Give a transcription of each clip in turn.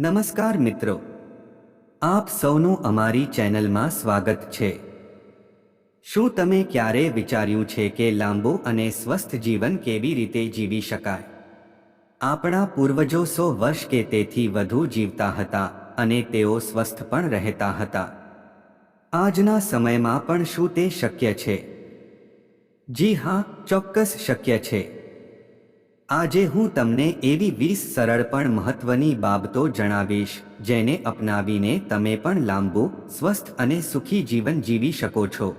નમસ્કાર મિત્રો. આપ સૌનું અમારી ચેનલમાં સ્વાગત છે. શું તમે ક્યારે વિચાર્યું છે કે લાંબુ અને સ્વસ્થ જીવન કેવી રીતે જીવી શકાય? આપણા પૂર્વજો સો વર્ષ કે તેથી વધુ જીવતા હતા અને તેઓ સ્વસ્થ પણ રહેતા હતા. આજના સમયમાં પણ શું તે શક્ય છે? જી હા, ચોક્કસ શક્ય છે. આજે હું તમને એવી વીસ સરળ પણ મહત્વની બાબતો જણાવીશ, જેને અપનાવીને તમે પણ લાંબુ, સ્વસ્થ અને સુખી જીવન જીવી શકો છો.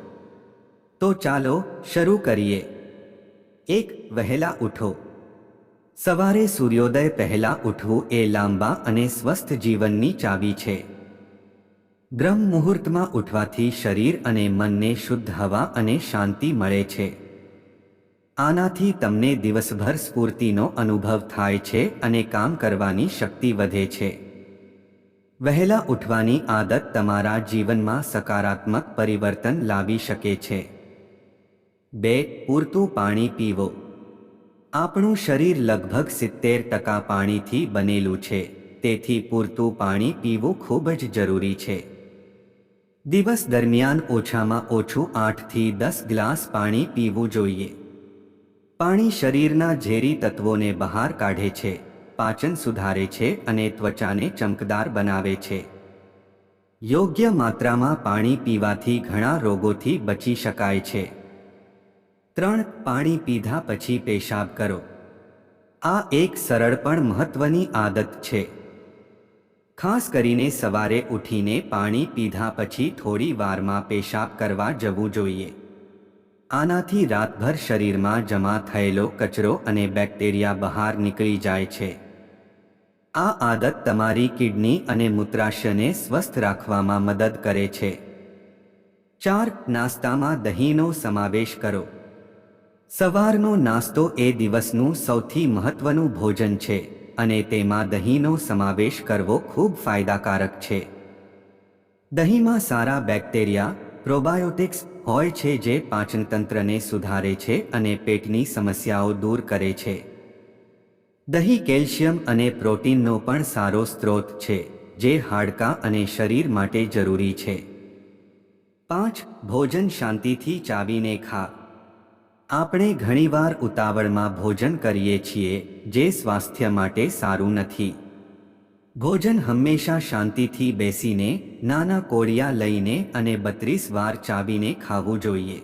તો ચાલો શરૂ કરીએ. એક, વહેલા ઉઠો. સવારે સૂર્યોદય પહેલા ઉઠવું એ લાંબા અને સ્વસ્થ જીવનની ચાવી છે. બ્રહ્મ મુહૂર્તમાં ઉઠવાથી શરીર અને મનને શુદ્ધ હવા અને શાંતિ મળે છે. આનાથી તમને દિવસભર સ્ફૂર્તિનો અનુભવ થાય છે અને કામ કરવાની શક્તિ વધે છે. વહેલા ઉઠવાની આદત તમારા જીવનમાં સકારાત્મક પરિવર્તન લાવી શકે છે. બે, પૂરતું પાણી પીવો. આપણું શરીર લગભગ સિત્તેર ટકા પાણીથી બનેલું છે, તેથી પૂરતું પાણી પીવું ખૂબ જ જરૂરી છે. દિવસ દરમિયાન ઓછામાં ઓછું આઠથી દસ ગ્લાસ પાણી પીવું જોઈએ. પાણી શરીરના ઝેરી તત્વોને બહાર કાઢે છે, પાચન સુધારે છે અને ત્વચાને ચમકદાર બનાવે છે. યોગ્ય માત્રામાં પાણી પીવાથી ઘણા રોગોથી બચી શકાય છે. ત્રણ, પાણી પીધા પછી પેશાબ કરો. આ એક સરળ પણ મહત્વની આદત છે. ખાસ કરીને સવારે ઉઠીને પાણી પીધા પછી થોડી વારમાં પેશાબ કરવા જવું જોઈએ. આનાથી રાતભર શરીરમાં જમા થયેલો કચરો અને બેક્ટેરિયા બહાર નીકળી જાય છે. આ આદત તમારી કિડની અને મૂત્રાશયને સ્વસ્થ રાખવામાં મદદ કરે છે. ચાર, નાસ્તામાં દહીંનો સમાવેશ કરો. સવારનો નાસ્તો એ દિવસનું સૌથી મહત્વનું ભોજન છે અને તેમાં દહીંનો સમાવેશ કરવો ખૂબ ફાયદાકારક છે. દહીંમાં સારા બેક્ટેરિયા, પ્રોબાયોટિક્સ હોય છે જે પાચનતંત્રને સુધારે છે અને પેટની સમસ્યાઓ દૂર કરે છે. દહીં, કેલ્શિયમ અને પ્રોટીનનો પણ સારો સ્ત્રોત છે, જે હાડકાં અને શરીર માટે જરૂરી છે. પાંચ, ભોજન શાંતિથી ચાવીને ખા. આપણે ઘણીવાર ઉતાવળમાં ભોજન કરીએ છીએ, જે સ્વાસ્થ્ય માટે સારું નથી. ભોજન હંમેશા શાંતિથી બેસીને, નાના કોળિયા લઈને અને બત્રીસ વાર ચાવીને ખાવું જોઈએ.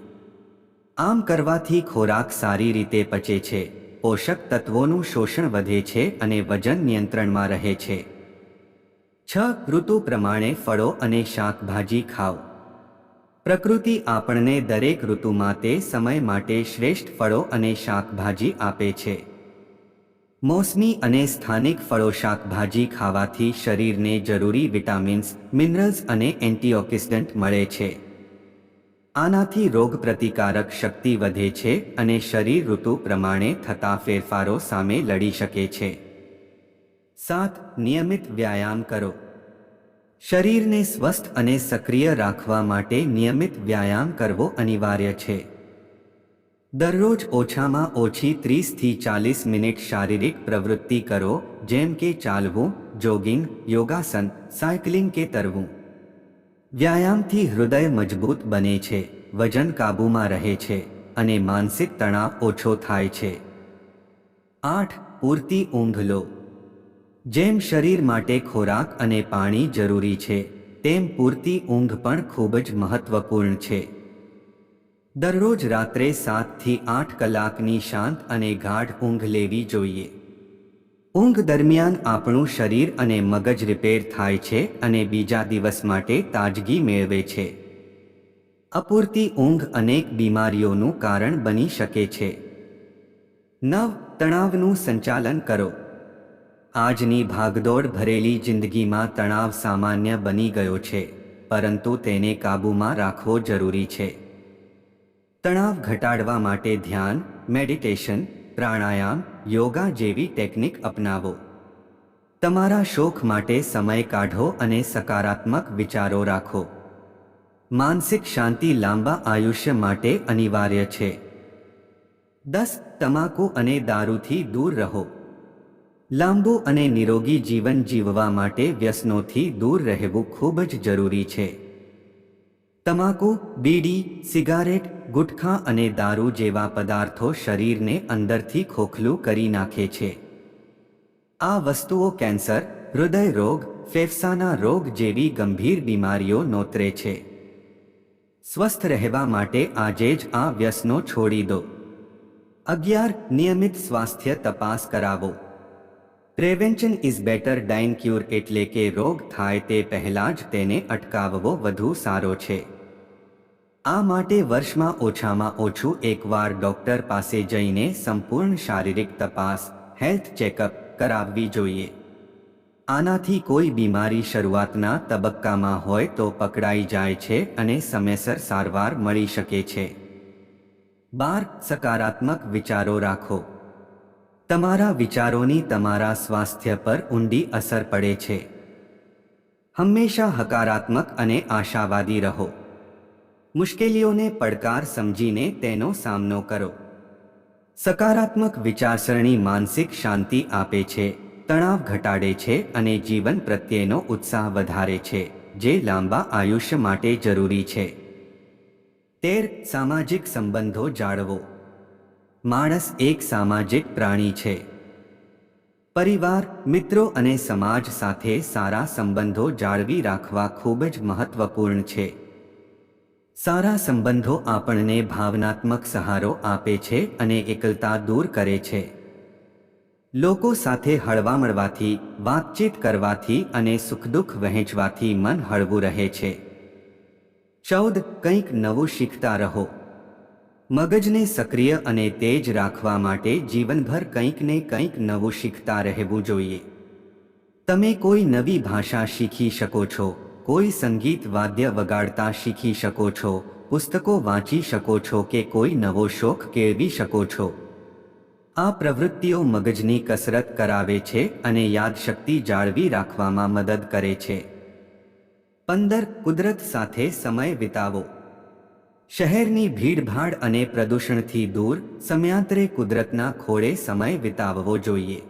આમ કરવાથી ખોરાક સારી રીતે પચે છે, પોષક તત્વોનું શોષણ વધે છે અને વજન નિયંત્રણમાં રહે છે. છ, ઋતુ પ્રમાણે ફળો અને શાકભાજી ખાઓ. પ્રકૃતિ આપણને દરેક ઋતુમાં તે સમય માટે શ્રેષ્ઠ ફળો અને શાકભાજી આપે છે. મોસમી અને સ્થાનિક ફળો શાકભાજી ખાવાથી શરીરને જરૂરી વિટામિન્સ, મિનરલ્સ અને એન્ટીઓક્સિડન્ટ મળે છે. આનાથી રોગપ્રતિકારક શક્તિ વધે છે અને શરીર ઋતુ પ્રમાણે થતા ફેરફારો સામે લડી શકે છે. સાત, નિયમિત વ્યાયામ કરો. શરીરને સ્વસ્થ અને સક્રિય રાખવા માટે નિયમિત વ્યાયામ કરવો અનિવાર્ય છે. દરરોજ ઓછામાં ઓછી ત્રીસથી ચાલીસ મિનિટ શારીરિક પ્રવૃત્તિ કરો, જેમ કે ચાલવું, જોગિંગ, યોગાસન, સાયકલિંગ કે તરવું. વ્યાયામથી હૃદય મજબૂત બને છે, વજન કાબૂમાં રહે છે, અને માનસિક તણાવ ઓછો થાય છે. આઠ, પૂરતી ઊંઘ લો. જેમ શરીર માટે ખોરાક અને પાણી જરૂરી છે, તેમ પૂરતી ઊંઘ પણ ખૂબ જ મહત્વપૂર્ણ છે. દરરોજ રાત્રે સાતથી આઠ કલાકની શાંત અને ગાઢ ઊંઘ લેવી જોઈએ. ઊંઘ દરમિયાન આપણું શરીર અને મગજ રિપેર થાય છે અને બીજા દિવસ માટે તાજગી મેળવે છે. અપૂરતી ઊંઘ અનેક બીમારીઓનું કારણ બની શકે છે. નવ, તણાવનું સંચાલન કરો. આજની ભાગદોડ ભરેલી જિંદગીમાં તણાવ સામાન્ય બની ગયો છે, પરંતુ તેને કાબૂમાં રાખવો જરૂરી છે. તણાવ ઘટાડવા માટે ધ્યાન, મેડિટેશન, પ્રાણાયામ, યોગા જેવી ટેકનિક અપનાવો. તમારા શોખ માટે સમય કાઢો અને સકારાત્મક વિચારો રાખો. માનસિક શાંતિ લાંબા આયુષ્ય માટે અનિવાર્ય છે. દસ, તમાકુ અને દારૂથી દૂર રહો. લાંબુ અને નિરોગી જીવન જીવવા માટે વ્યસનોથી દૂર રહેવું ખૂબ જ જરૂરી છે. તમાકુ, બીડી, સિગારેટ ગુટખા અને દારૂ જેવા પદાર્થો શરીરને અંદરથી ખોખલું કરી નાખે છે. આ વસ્તુઓ કેન્સર, હૃદય રોગ, ફેફસાના રોગ જેવી ગંભીર બીમારીઓ નોતરે છે. સ્વસ્થ રહેવા માટે આજે જ આ વ્યસનો છોડી દો. અગિયાર, નિયમિત સ્વાસ્થ્ય તપાસ કરાવો. Prevention is better than cure એટલે કે રોગ થાય તે પહેલાં જ તેને અટકાવવો વધુ સારો છે. આ માટે વર્ષમાં ઓછામાં ઓછું એકવાર ડોક્ટર પાસે જઈને સંપૂર્ણ શારીરિક તપાસ, હેલ્થ ચેકઅપ કરાવવી જોઈએ. આનાથી કોઈ બીમારી શરૂઆતના તબક્કામાં હોય તો પકડાઈ જાય છે અને સમયસર સારવાર મળી શકે છે. બાર, સકારાત્મક વિચારો રાખો. તમારા વિચારોની તમારા સ્વાસ્થ્ય પર ઊંડી અસર પડે છે. હંમેશા હકારાત્મક અને આશાવાદી રહો. મુશ્કેલીઓને પડકાર સમજીને તેનો સામનો કરો. સકારાત્મક વિચારસરણી માનસિક શાંતિ આપે છે, તણાવ ઘટાડે છે અને જીવન પ્રત્યેનો ઉત્સાહ વધારે છે, જે લાંબા આયુષ્ય માટે જરૂરી છે. તેર, સામાજિક સંબંધો જાળવો. માણસ એક સામાજિક પ્રાણી છે. પરિવાર, મિત્રો અને સમાજ સાથે સારા સંબંધો જાળવી રાખવા ખૂબ જ મહત્વપૂર્ણ છે. સારા સંબંધો આપણને ભાવનાત્મક સહારો આપે છે અને એકલતા દૂર કરે છે. લોકો સાથે હળવા મળવાથી વાતચીત કરવાથી અને સુખદુઃખ વહેંચવાથી મન હળવું રહે છે. ચૌદ, કંઈક નવું શીખતા રહો. મગજને સક્રિય અને તેજ રાખવા માટે જીવનભર કંઈક ને કંઈક નવું શીખતા રહેવું જોઈએ. તમે કોઈ નવી ભાષા શીખી શકો છો. કોઈ સંગીત વાદ્ય વગાડતા શીખી શકો છો, પુસ્તકો વાંચી શકો છો કે કોઈ નવો શોખ કેળવી શકો છો. આ પ્રવૃત્તિઓ મગજની કસરત કરાવે છે અને યાદશક્તિ જાળવી રાખવામાં મદદ કરે છે. પંદર, કુદરત સાથે સમય વિતાવો. શહેરની ભીડભાડ અને પ્રદૂષણથી દૂર, સમયાંતરે કુદરતના ખોળે સમય વિતાવવો જોઈએ.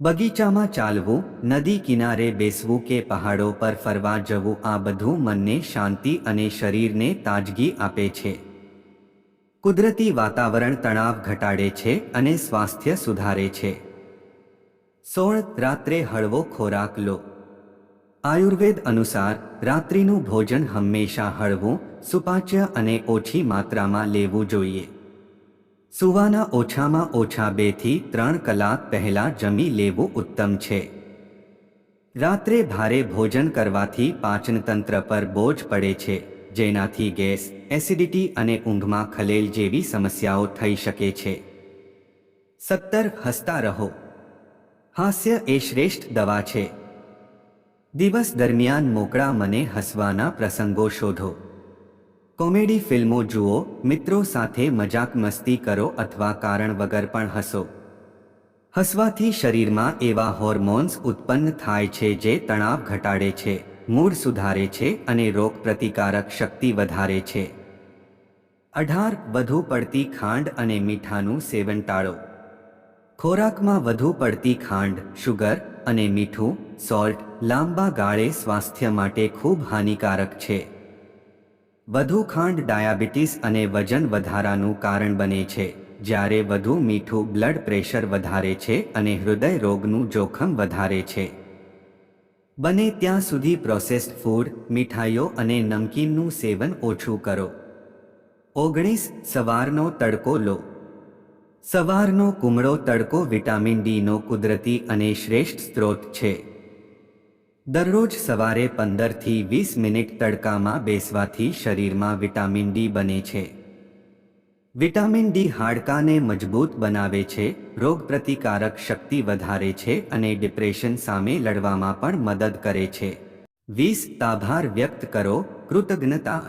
બગીચામાં ચાલવું, નદી કિનારે બેસવું કે પહાડો પર ફરવા જવું, આ બધું મનને શાંતિ અને શરીરને તાજગી આપે છે. કુદરતી વાતાવરણ તણાવ ઘટાડે છે અને સ્વાસ્થ્ય સુધારે છે. સોળ, રાત્રે હળવો ખોરાક લો. આયુર્વેદ અનુસાર, રાત્રિનું ભોજન હંમેશા હળવું, સુપાચ્ય અને ઓછી માત્રામાં લેવું જોઈએ. સુવાના ઓછામાં ઓછા બેથી ત્રણ કલાક પહેલાં જમી લેવું ઉત્તમ છે. રાત્રે ભારે ભોજન કરવાથી પાચનતંત્ર પર બોજ પડે છે, જેનાથી ગેસ, એસિડિટી અને ઊંઘમાં ખલેલ જેવી સમસ્યાઓ થઈ શકે છે. સત્તર, હસતા રહો. હાસ્ય એ શ્રેષ્ઠ દવા છે. દિવસ દરમિયાન મોકળા મને હસવાના પ્રસંગો શોધો. કોમેડી ફિલ્મો જુઓ, મિત્રો સાથે મજાક મસ્તી કરો અથવા કારણ વગર પણ હસો. હસવાથી શરીરમાં એવા હોર્મોન્સ ઉત્પન્ન થાય છે જે તણાવ ઘટાડે છે, મૂડ સુધારે છે અને રોગ પ્રતિકારક શક્તિ વધારે છે. અઢાર, વધુ પડતી ખાંડ અને મીઠાનું સેવન ટાળો. ખોરાકમાં વધુ પડતી ખાંડ, શુગર અને મીઠું, સોલ્ટ લાંબા ગાળે સ્વાસ્થ્ય માટે ખૂબ હાનિકારક છે. વધુ ખાંડ, ડાયાબિટીસ અને વજન વધારાનું કારણ બને છે. જ્યારે વધુ મીઠું બ્લડ પ્રેશર વધારે છે અને હૃદય રોગનું જોખમ વધારે છે. બને ત્યાં સુધી પ્રોસેસ્ડ ફૂડ મીઠાઈઓ અને નમકીનનું સેવન ઓછું કરો. ઓગણીસ, સવારનો તડકો લો. સવારનો કુમળો તડકો વિટામિન ડીનો કુદરતી અને શ્રેષ્ઠ સ્ત્રોત છે. દરરોજ સવારે પંદરથી વીસ મિનિટ તડકામાં બેસવાથી શરીરમાં વિટામિન ડી બને છે. વિટામિન ડી હાડકાને મજબૂત બનાવે છે રોગપ્રતિકારક શક્તિ વધારે છે અને ડિપ્રેશન સામે લડવામાં પણ મદદ કરે છે. વીસ, આભાર વ્યક્ત કરો, કૃતજ્ઞતા.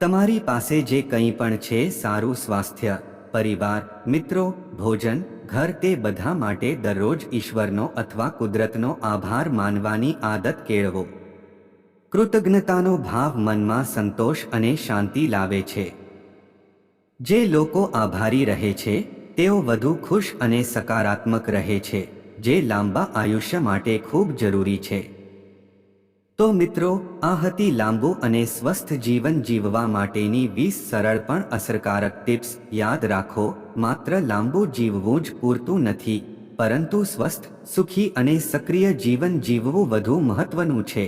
તમારી પાસે જે કંઈ પણ છે, સારું સ્વાસ્થ્ય. પરિવાર, મિત્રો, ભોજન, ઘર તે બધા માટે દરરોજ ઈશ્વરનો અથવા કુદરતનો આભાર માનવાની આદત કેળવો. કૃતજ્ઞતાનો ભાવ મનમાં સંતોષ અને શાંતિ લાવે છે. જે લોકો આભારી રહે છે, તેઓ વધુ ખુશ અને સકારાત્મક રહે છે, જે લાંબા આયુષ્ય માટે ખૂબ જરૂરી છે. તો મિત્રો, આ હતી લાંબુ અને સ્વસ્થ જીવન જીવવા માટેની વીસ સરળ પણ અસરકારક ટિપ્સ. યાદ રાખો, માત્ર લાંબુ જીવવું જ પૂરતું નથી, પરંતુ સ્વસ્થ, સુખી અને સક્રિય જીવન જીવવું વધુ મહત્વનું છે.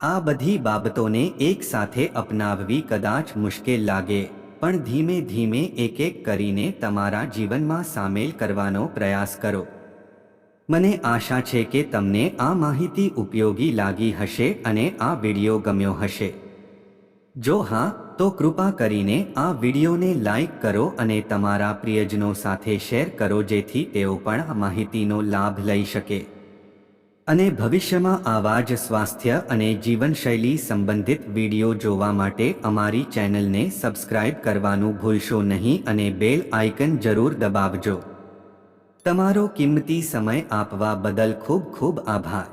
આ બધી બાબતોને એક સાથે અપનાવવી કદાચ મુશ્કેલ લાગે, પણ ધીમે ધીમે એક એક કરીને તમારા જીવનમાં સામેલ કરવાનો પ્રયાસ કરો. મને આશા છે કે તમને આ માહિતી ઉપયોગી લાગી હશે અને આ વીડિયો ગમ્યો હશે. જો હા, તો કૃપા કરીને આ વિડીયોને લાઈક કરો અને તમારા પ્રિયજનો સાથે શેર કરો જેથી તેઓ પણ આ માહિતીનો લાભ લઈ શકે. અને ભવિષ્યમાં આવા જ સ્વાસ્થ્ય અને જીવનશૈલી સંબંધિત વીડિયો જોવા માટે અમારી ચેનલને સબસ્ક્રાઇબ કરવાનું ભૂલશો નહીં અને બેલ આઇકન જરૂર દબાવજો. તમારો કિંમતી સમય આપવા બદલ ખૂબ ખૂબ આભાર.